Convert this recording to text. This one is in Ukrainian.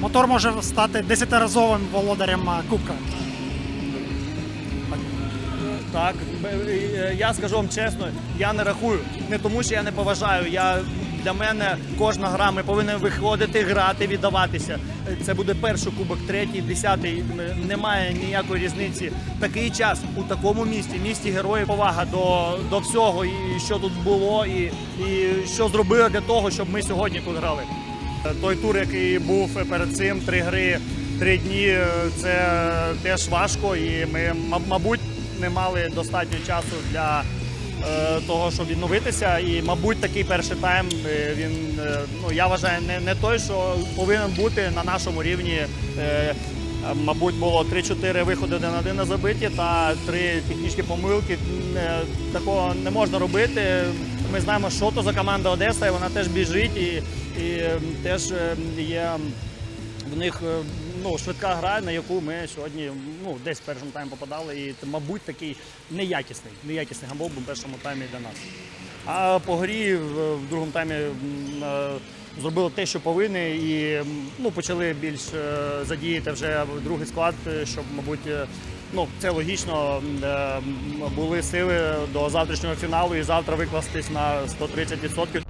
мотор може стати десятиразовим володарем Кубка. Так, е, я скажу вам чесно, я не рахую. Не тому, що я не поважаю. Я для мене кожна гра, ми повинні виходити, грати, віддаватися. Це буде перший кубок, третій, десятий. Немає ніякої різниці. Такий час у такому місті, місті героїв, повага до, до всього, і що тут було, і, і що зробили для того, щоб ми сьогодні тут грали. Той тур, який був перед цим, три гри, три дні, е, це теж важко, і ми, мабуть, не мали достатньо часу для е, того, щоб відновитися. І, мабуть, такий перший тайм е, він ну я вважаю не, не той, що повинен бути на нашому рівні. Мабуть, було 3-4 виходи один на один на забиті та три технічні помилки. Такого не можна робити. Ми знаємо, що то за команда Одеса, і вона теж біжить і, і е, теж е, є в них ну, швидка гра, на яку ми сьогодні ну, десь в першому таймі попадали. І, мабуть, такий неякісний, неякісний гамбол був в першому таймі для нас. А по грі в, в другому таймі е, зробили те, що повинні, і ну, почали більш е, задіяти вже другий склад, е, щоб, мабуть, е, ну, це логічно, е, були сили до завтрашнього фіналу і завтра викластись на 130%.